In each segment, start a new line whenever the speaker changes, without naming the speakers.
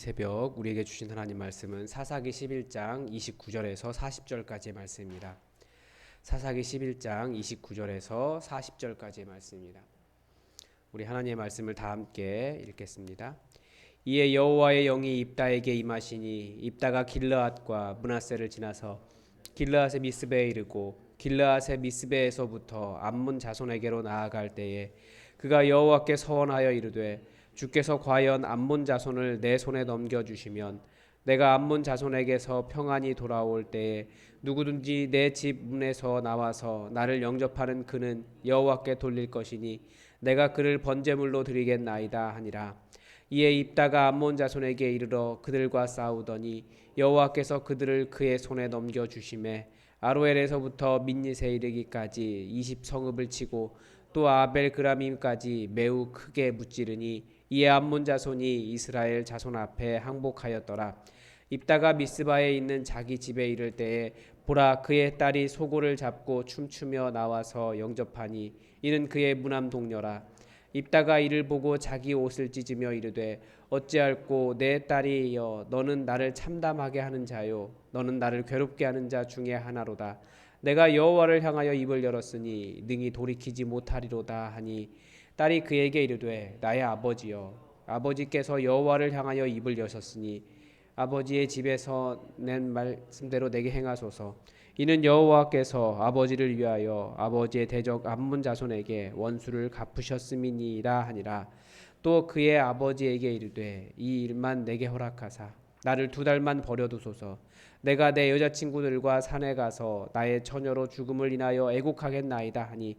새벽 우리에게 주신 하나님 말씀은 사사기 11장 29절에서 40절까지의 말씀입니다. 사사기 11장 29절에서 40절까지의 말씀입니다. 우리 하나님의 말씀을 다 함께 읽겠습니다. 이에 여호와의 영이 입다에게 임하시니 입다가 길르앗과 문하세를 지나서 길르앗의 미스베에 이르고 길르앗의 미스베에서부터 암문 자손에게로 나아갈 때에 그가 여호와께 서원하여 이르되 주께서 과연 암몬 자손을 내 손에 넘겨 주시면 내가 암몬 자손에게서 평안히 돌아올 때에 누구든지 내 집 문에서 나와서 나를 영접하는 그는 여호와께 돌릴 것이니 내가 그를 번제물로 드리겠나이다 하니라. 이에 입다가 암몬 자손에게 이르러 그들과 싸우더니 여호와께서 그들을 그의 손에 넘겨 주심에 아로엘에서부터 민니세 이르기까지 20 성읍을 치고 또 아벨 그라밈까지 매우 크게 무찌르니 이에 암몬 자손이 이스라엘 자손 앞에 항복하였더라. 입다가 미스바에 있는 자기 집에 이를 때에 보라 그의 딸이 소고를 잡고 춤추며 나와서 영접하니 이는 그의 무남 동료라. 입다가 이를 보고 자기 옷을 찢으며 이르되 어찌할꼬 내 딸이여 너는 나를 참담하게 하는 자요 너는 나를 괴롭게 하는 자 중에 하나로다. 내가 여호와를 향하여 입을 열었으니 능히 돌이키지 못하리로다 하니 딸이 그에게 이르되 나의 아버지여 아버지께서 여호와를 향하여 입을 여셨으니 아버지의 집에서 낸 말씀대로 내게 행하소서. 이는 여호와께서 아버지를 위하여 아버지의 대적 암문 자손에게 원수를 갚으셨음이니라 하니라. 또 그의 아버지에게 이르되 이 일만 내게 허락하사. 나를 두 달만 버려두소서. 내가 내 여자친구들과 산에 가서 나의 처녀로 죽음을 인하여 애곡하겠나이다 하니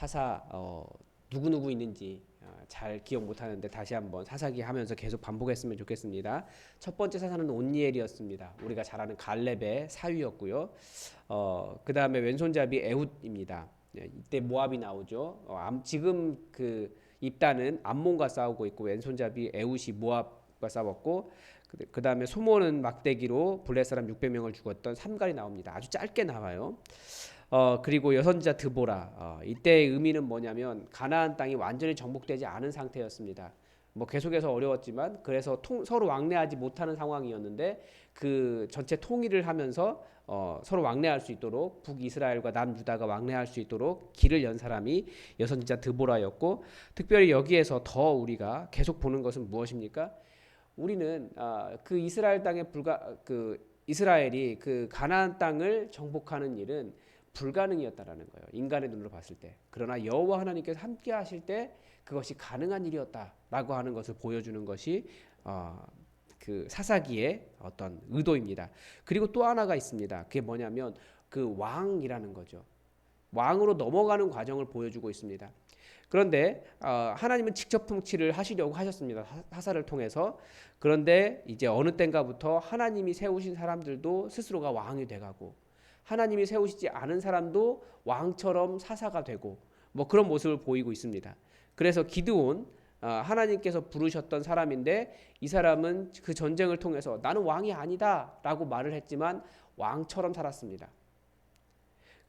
사사 어, 누구 누구 있는지 어, 잘 기억 못하는데 다시 한번 사사기 하면서 계속 반복했으면 좋겠습니다. 첫 번째 사사는 온니엘이었습니다. 우리가 잘 아는 갈렙의 사위였고요. 어, 그 다음에 왼손잡이 에훗입니다. 예, 이때 모압이 나오죠. 어, 암, 지금 그 입다는 암몬과 싸우고 있고 왼손잡이 에훗이 모압과 싸웠고 그 다음에 소모는 막대기로 블레 사람 600명을 죽었던 삼갈이 나옵니다. 아주 짧게 나와요. 어, 그리고 여선자 드보라. 어, 이때의 의미는 뭐냐면 가나안 땅이 완전히 정복되지 않은 상태였습니다. 뭐 계속해서 어려웠지만 그래서 통, 서로 왕래하지 못하는 상황이었는데 그 전체 통일을 하면서 어, 서로 왕래할 수 있도록 북이스라엘과 남유다가 왕래할 수 있도록 길을 연 사람이 여선자 드보라였고 특별히 여기에서 더 우리가 계속 보는 것은 무엇입니까? 우리는 아, 그 이스라엘 땅에 불가 그 이스라엘이 그 가나안 땅을 정복하는 일은 불가능이었다라는 거예요. 인간의 눈으로 봤을 때. 그러나 여호와 하나님께서 함께 하실 때 그것이 가능한 일이었다라고 하는 것을 보여주는 것이 어, 그 사사기의 어떤 의도입니다. 그리고 또 하나가 있습니다. 그게 뭐냐면 그 왕이라는 거죠. 왕으로 넘어가는 과정을 보여주고 있습니다. 그런데 어, 하나님은 직접 통치를 하시려고 하셨습니다. 사사를 통해서. 그런데 이제 어느 때인가부터 하나님이 세우신 사람들도 스스로가 왕이 돼가고 하나님이 세우시지 않은 사람도 왕처럼 사사가 되고 뭐 그런 모습을 보이고 있습니다. 그래서 기드온 어, 하나님께서 부르셨던 사람인데 이 사람은 그 전쟁을 통해서 나는 왕이 아니다라고 말을 했지만 왕처럼 살았습니다.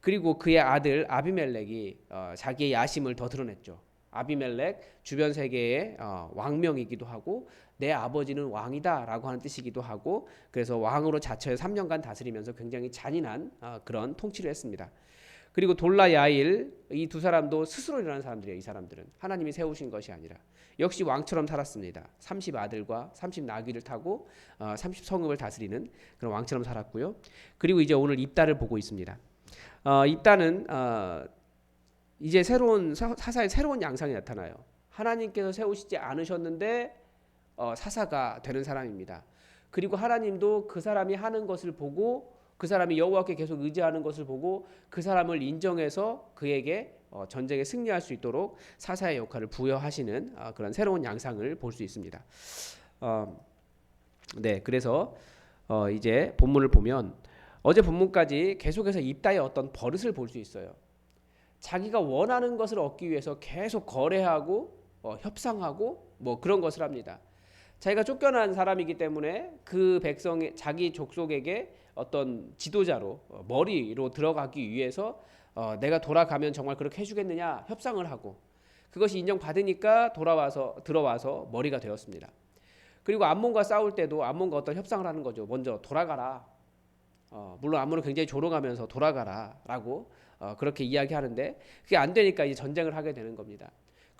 그리고 그의 아들 아비멜렉이 어, 자기의 야심을 더 드러냈죠. 아비멜렉 주변 세계의 어, 왕명이기도 하고 내 아버지는 왕이다라고 하는 뜻이기도 하고 그래서 왕으로 자처해 3년간 다스리면서 굉장히 잔인한 어, 그런 통치를 했습니다. 그리고 돌라 야일 이 두 사람도 스스로 일어난 사람들이에요. 이 사람들은 하나님이 세우신 것이 아니라 역시 왕처럼 살았습니다. 30 아들과 30 나귀를 타고 어, 30 성읍을 다스리는 그런 왕처럼 살았고요. 그리고 이제 오늘 입다를 보고 있습니다. 어, 입다는 어, 이제 새로운 사, 사사의 새로운 양상이 나타나요. 하나님께서 세우시지 않으셨는데 어, 사사가 되는 사람입니다. 그리고 하나님도 그 사람이 하는 것을 보고 그 사람이 여호와께 계속 의지하는 것을 보고 그 사람을 인정해서 그에게 어, 전쟁에 승리할 수 있도록 사사의 역할을 부여하시는 어, 그런 새로운 양상을 볼 수 있습니다. 어, 네, 그래서 어 이제 본문을 보면 어제 본문까지 계속해서 입다의 어떤 버릇을 볼 수 있어요. 자기가 원하는 것을 얻기 위해서 계속 거래하고 어, 협상하고 뭐 그런 것을 합니다. 자기가 쫓겨난 사람이기 때문에 그 백성의 자기 족속에게 어떤 지도자로 어, 머리로 들어가기 위해서 어, 내가 돌아가면 정말 그렇게 해주겠느냐 협상을 하고 그것이 인정받으니까 돌아와서 들어와서 머리가 되었습니다. 그리고 암몬과 싸울 때도 암몬과 어떤 협상을 하는 거죠. 먼저 돌아가라. 어, 물론 암몬은 굉장히 조롱하면서 돌아가라라고 어, 그렇게 이야기하는데 그게 안 되니까 이제 전쟁을 하게 되는 겁니다.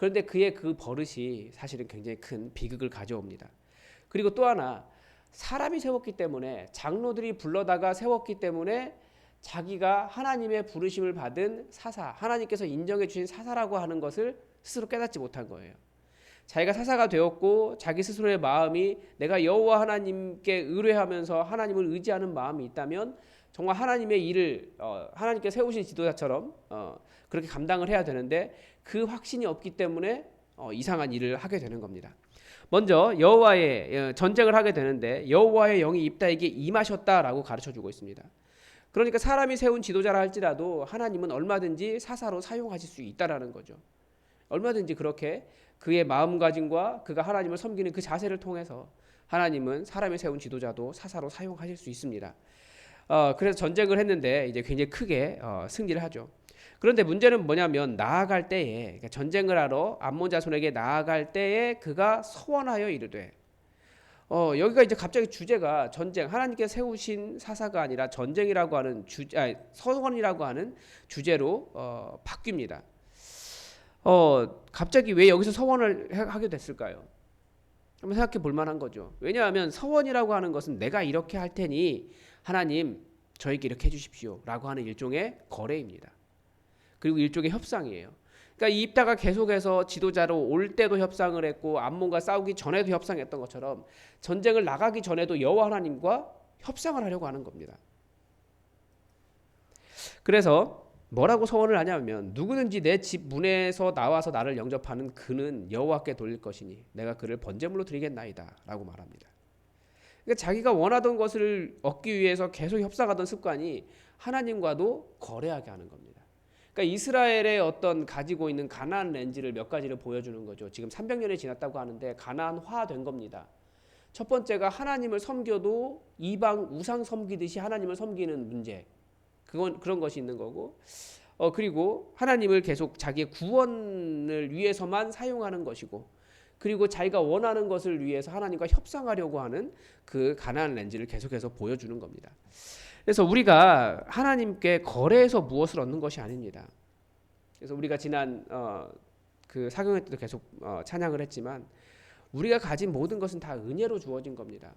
그런데 그의 그 버릇이 사실은 굉장히 큰 비극을 가져옵니다. 그리고 또 하나 사람이 세웠기 때문에 장로들이 불러다가 세웠기 때문에 자기가 하나님의 부르심을 받은 사사, 하나님께서 인정해 주신 사사라고 하는 것을 스스로 깨닫지 못한 거예요. 자기가 사사가 되었고 자기 스스로의 마음이 내가 여호와 하나님께 의뢰하면서 하나님을 의지하는 마음이 있다면 정말 하나님의 일을 어, 하나님께 세우신 지도자처럼 어, 그렇게 감당을 해야 되는데 그 확신이 없기 때문에 어, 이상한 일을 하게 되는 겁니다. 먼저 여호와의 어, 전쟁을 하게 되는데 여호와의 영이 입다에게 임하셨다라고 가르쳐 주고 있습니다. 그러니까 사람이 세운 지도자라 할지라도 하나님은 얼마든지 사사로 사용하실 수 있다라는 거죠. 얼마든지 그렇게 그의 마음가짐과 그가 하나님을 섬기는 그 자세를 통해서 하나님은 사람이 세운 지도자도 사사로 사용하실 수 있습니다. 어, 그래서 전쟁을 했는데 이제 굉장히 크게 어, 승리를 하죠. 그런데 문제는 뭐냐면 나아갈 때에 그러니까 전쟁을 하러 암몬 자손에게 나아갈 때에 그가 서원하여 이르되 어, 여기가 이제 갑자기 주제가 전쟁 하나님께 세우신 사사가 아니라 전쟁이라고 하는 주 아, 서원이라고 하는 주제로 어, 바뀝니다. 어, 갑자기 왜 여기서 서원을 하게 됐을까요? 한번 생각해 볼 만한 거죠. 왜냐하면 서원이라고 하는 것은 내가 이렇게 할 테니 하나님 저에게 이렇게 해주십시오라고 하는 일종의 거래입니다. 그리고 일종의 협상이에요. 그러니까 이 입다가 계속해서 지도자로 올 때도 협상을 했고 암몬과 싸우기 전에도 협상했던 것처럼 전쟁을 나가기 전에도 여호와 하나님과 협상을 하려고 하는 겁니다. 그래서 뭐라고 서원을 하냐면 누구든지 내 집 문에서 나와서 나를 영접하는 그는 여호와께 돌릴 것이니 내가 그를 번제물로 드리겠나이다라고 말합니다. 그러니까 자기가 원하던 것을 얻기 위해서 계속 협상하던 습관이 하나님과도 거래하게 하는 겁니다. 그러니까 이스라엘의 어떤 가지고 있는 가나안 렌즈를 몇 가지를 보여주는 거죠. 지금 300년이 지났다고 하는데 가나안화 된 겁니다. 첫 번째가 하나님을 섬겨도 이방 우상 섬기듯이 하나님을 섬기는 문제. 그건 그런 것이 있는 거고. 어 그리고 하나님을 계속 자기의 구원을 위해서만 사용하는 것이고 그리고 자기가 원하는 것을 위해서 하나님과 협상하려고 하는 그 가나안 렌즈를 계속해서 보여주는 겁니다. 그래서 우리가 하나님께 거래해서 무엇을 얻는 것이 아닙니다. 그래서 우리가 지난 어, 그 사경회 때도 계속 어, 찬양을 했지만 우리가 가진 모든 것은 다 은혜로 주어진 겁니다.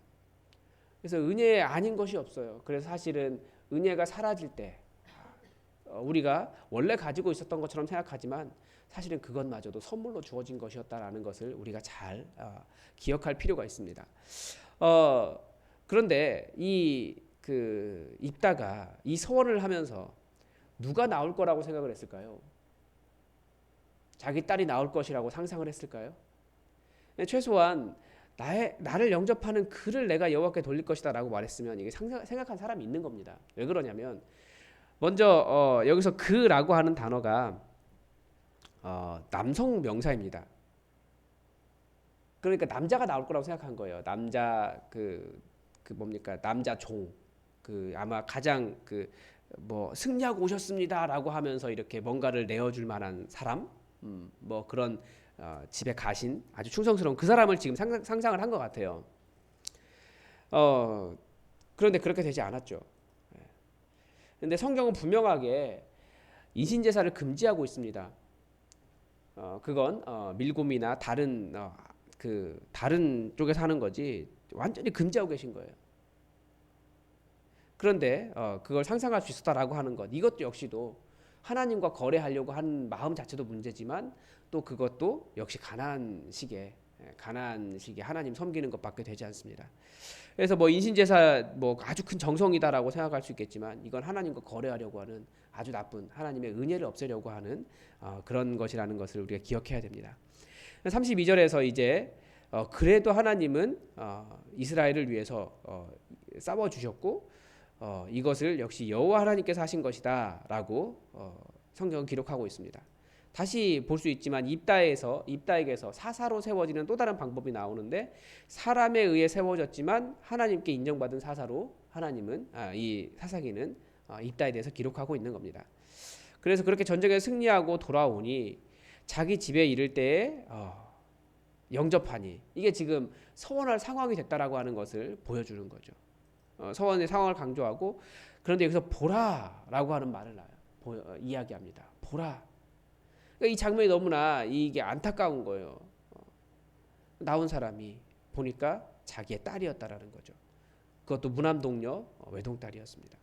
그래서 은혜 아닌 것이 없어요. 그래서 사실은 은혜가 사라질 때 어, 우리가 원래 가지고 있었던 것처럼 생각하지만 사실은 그것마저도 선물로 주어진 것이었다라는 것을 우리가 잘 어, 기억할 필요가 있습니다. 어, 그런데 이그 입다가 이 서원을 하면서 누가 나올 거라고 생각을 했을까요? 자기 딸이 나올 것이라고 상상을 했을까요? 최소한 나의 나를 영접하는 그를 내가 여호와께 돌릴 것이다라고 말했으면 이게 상상, 생각한 사람이 있는 겁니다. 왜 그러냐면 먼저 어, 여기서 그라고 하는 단어가 어, 남성 명사입니다. 그러니까 남자가 나올 거라고 생각한 거예요. 남자 그, 그 뭡니까 남자 종. 그 아마 가장 그 뭐 승리하고 오셨습니다라고 하면서 이렇게 뭔가를 내어줄 만한 사람, 음, 뭐 그런 어, 집에 가신 아주 충성스러운 그 사람을 지금 상상, 상상을 한 것 같아요. 어, 그런데 그렇게 되지 않았죠. 그런데 성경은 분명하게 인신 제사를 금지하고 있습니다. 어, 그건 어, 밀곰이나 다른 어, 그 다른 쪽에 사는 거지 완전히 금지하고 계신 거예요. 그런데 어, 그걸 상상할 수 있었다라고 하는 것 이것도 역시도 하나님과 거래하려고 한 마음 자체도 문제지만 또 그것도 역시 가난식에 가난식에 하나님 섬기는 것밖에 되지 않습니다. 그래서 뭐 인신제사 뭐 아주 큰 정성이다라고 생각할 수 있겠지만 이건 하나님과 거래하려고 하는 아주 나쁜 하나님의 은혜를 없애려고 하는 어, 그런 것이라는 것을 우리가 기억해야 됩니다. 32절에서 이제 어, 그래도 하나님은 어, 이스라엘을 위해서 어, 싸워 주셨고 어, 이것을 역시 여호와 하나님께서 하신 것이다라고 어, 성경은 기록하고 있습니다. 다시 볼 수 있지만 입다에서 입다에게서 사사로 세워지는 또 다른 방법이 나오는데 사람에 의해 세워졌지만 하나님께 인정받은 사사로 하나님은 아, 이 사사기는 어, 입다에 대해서 기록하고 있는 겁니다. 그래서 그렇게 전쟁에 승리하고 돌아오니 자기 집에 이를 때에 어, 영접하니 이게 지금 서원할 상황이 됐다라고 하는 것을 보여주는 거죠. 어, 서원의 상황을 강조하고 그런데 여기서 보라라고 하는 말을 나요. 보, 어, 이야기합니다. 보라. 그러니까 이 장면이 너무나 이게 안타까운 거예요. 어, 나온 사람이 보니까 자기의 딸이었다라는 거죠. 그것도 무남 동료 어, 외동 딸이었습니다.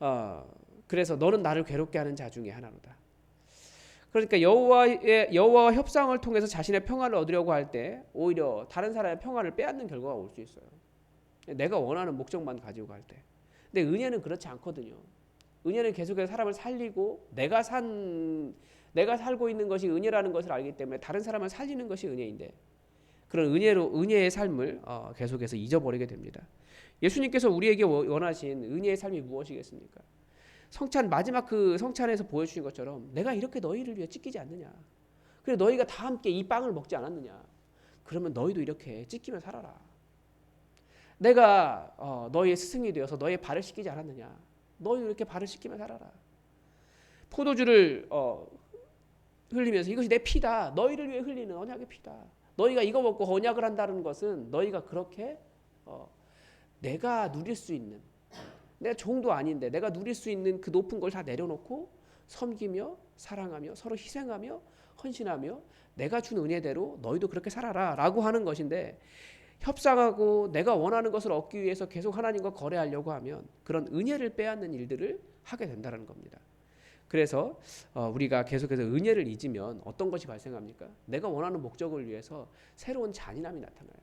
어, 그래서 너는 나를 괴롭게 하는 자 중에 하나로다. 그러니까 여호와의 여호와와 협상을 통해서 자신의 평화를 얻으려고 할 때 오히려 다른 사람의 평화를 빼앗는 결과가 올 수 있어요. 내가 원하는 목적만 가지고 갈 때. 근데 은혜는 그렇지 않거든요. 은혜는 계속해서 사람을 살리고 내가 산 내가 살고 있는 것이 은혜라는 것을 알기 때문에 다른 사람을 살리는 것이 은혜인데 그런 은혜로 은혜의 삶을 어, 계속해서 잊어버리게 됩니다. 예수님께서 우리에게 원하신 은혜의 삶이 무엇이겠습니까? 성찬 마지막 그 성찬에서 보여주신 것처럼 내가 이렇게 너희를 위해 찢기지 않느냐. 그래 너희가 다 함께 이 빵을 먹지 않았느냐. 그러면 너희도 이렇게 찢기며 살아라. 내가 어, 너희의 스승이 되어서 너희의 발을 씻기지 않았느냐. 너희 이렇게 발을 씻기며 살아라. 포도주를 어, 흘리면서 이것이 내 피다. 너희를 위해 흘리는 언약의 피다. 너희가 이거 먹고 언약을 한다는 것은 너희가 그렇게 어, 내가 누릴 수 있는 내가 종도 아닌데 내가 누릴 수 있는 그 높은 걸 다 내려놓고 섬기며 사랑하며 서로 희생하며 헌신하며 내가 준 은혜대로 너희도 그렇게 살아라라고 하는 것인데 협상하고 내가 원하는 것을 얻기 위해서 계속 하나님과 거래하려고 하면 그런 은혜를 빼앗는 일들을 하게 된다는 겁니다. 그래서 어, 우리가 계속해서 은혜를 잊으면 어떤 것이 발생합니까? 내가 원하는 목적을 위해서 새로운 잔인함이 나타나요.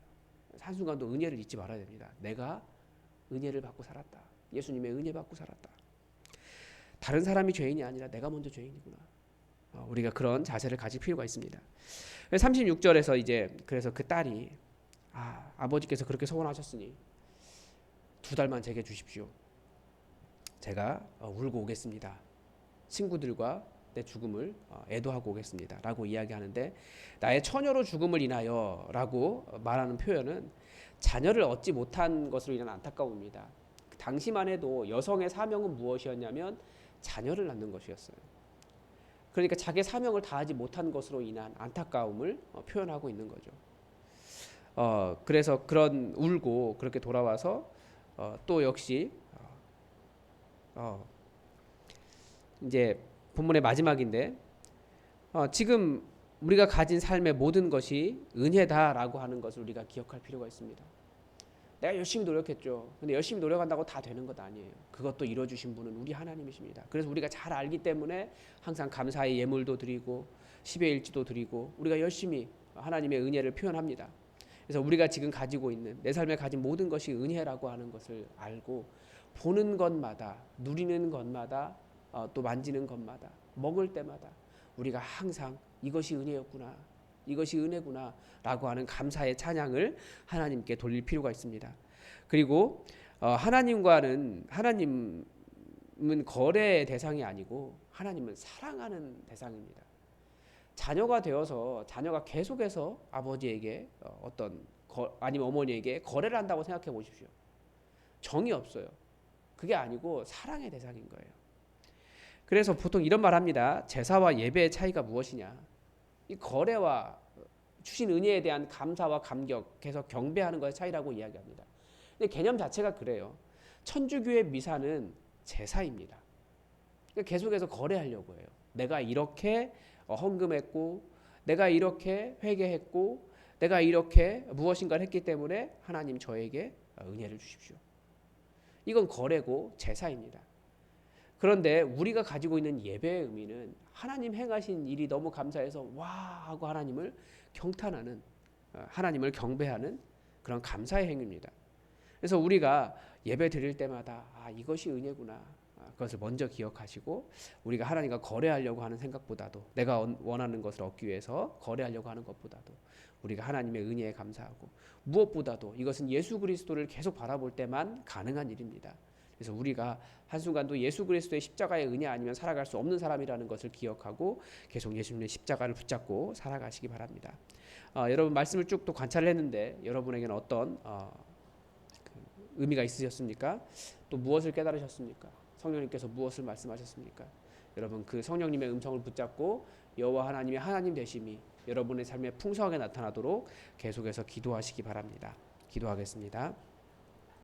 한순간도 은혜를 잊지 말아야 됩니다. 내가 은혜를 받고 살았다. 예수님의 은혜 받고 살았다. 다른 사람이 죄인이 아니라 내가 먼저 죄인이구나. 어, 우리가 그런 자세를 가질 필요가 있습니다. 36절에서 이제 그래서 그 딸이 아, 아버지께서 그렇게 소원하셨으니 두 달만 제게 주십시오. 제가 어, 울고 오겠습니다. 친구들과 내 죽음을 어, 애도하고 오겠습니다 라고 이야기하는데 나의 처녀로 죽음을 인하여 라고 말하는 표현은 자녀를 얻지 못한 것으로 인한 안타까움입니다. 당시만 해도 여성의 사명은 무엇이었냐면 자녀를 낳는 것이었어요. 그러니까 자기 사명을 다하지 못한 것으로 인한 안타까움을 어, 표현하고 있는 거죠. 어, 그래서 그런 울고 그렇게 돌아와서 어, 또 역시 어, 어 이제 본문의 마지막인데 어, 지금 우리가 가진 삶의 모든 것이 은혜다라고 하는 것을 우리가 기억할 필요가 있습니다. 내가 열심히 노력했죠. 근데 열심히 노력한다고 다 되는 것 아니에요. 그것도 이뤄주신 분은 우리 하나님이십니다. 그래서 우리가 잘 알기 때문에 항상 감사의 예물도 드리고 십여일지도 드리고 우리가 열심히 하나님의 은혜를 표현합니다. 그래서 우리가 지금 가지고 있는 내 삶에 가진 모든 것이 은혜라고 하는 것을 알고 보는 것마다 누리는 것마다 어, 또 만지는 것마다 먹을 때마다 우리가 항상 이것이 은혜였구나 이것이 은혜구나 라고 하는 감사의 찬양을 하나님께 돌릴 필요가 있습니다. 그리고 어, 하나님과는 하나님은 거래의 대상이 아니고 하나님은 사랑하는 대상입니다. 자녀가 되어서 자녀가 계속해서 아버지에게 어, 어떤 거, 아니면 어머니에게 거래를 한다고 생각해 보십시오. 정이 없어요. 그게 아니고 사랑의 대상인 거예요. 그래서 보통 이런 말 합니다. 제사와 예배의 차이가 무엇이냐? 이 거래와 주신 은혜에 대한 감사와 감격, 계속 경배하는 것의 차이라고 이야기합니다. 근데 개념 자체가 그래요. 천주교의 미사는 제사입니다. 그러니까 계속해서 거래하려고 해요. 내가 이렇게 어, 헌금했고, 내가 이렇게 회개했고, 내가 이렇게 무엇인가를 했기 때문에 하나님 저에게 은혜를 주십시오. 이건 거래고 제사입니다. 그런데 우리가 가지고 있는 예배의 의미는 하나님 행하신 일이 너무 감사해서 와 하고 하나님을 경탄하는 어, 하나님을 경배하는 그런 감사의 행위입니다. 그래서 우리가 예배 드릴 때마다 아 이것이 은혜구나. 아, 그것을 먼저 기억하시고 우리가 하나님과 거래하려고 하는 생각보다도 내가 원- 원하는 것을 얻기 위해서 거래하려고 하는 것보다도 우리가 하나님의 은혜에 감사하고 무엇보다도 이것은 예수 그리스도를 계속 바라볼 때만 가능한 일입니다. 그래서 우리가 한순간도 예수 그리스도의 십자가의 은혜 아니면 살아갈 수 없는 사람이라는 것을 기억하고 계속 예수님의 십자가를 붙잡고 살아가시기 바랍니다. 어, 여러분 말씀을 쭉 또 관찰을 했는데 여러분에게는 어떤 어, 그 의미가 있으셨습니까? 또 무엇을 깨달으셨습니까? 성령님께서 무엇을 말씀하셨습니까? 여러분 그 성령님의 음성을 붙잡고 여호와 하나님의 하나님 되심이 여러분의 삶에 풍성하게 나타나도록 계속해서 기도하시기 바랍니다. 기도하겠습니다.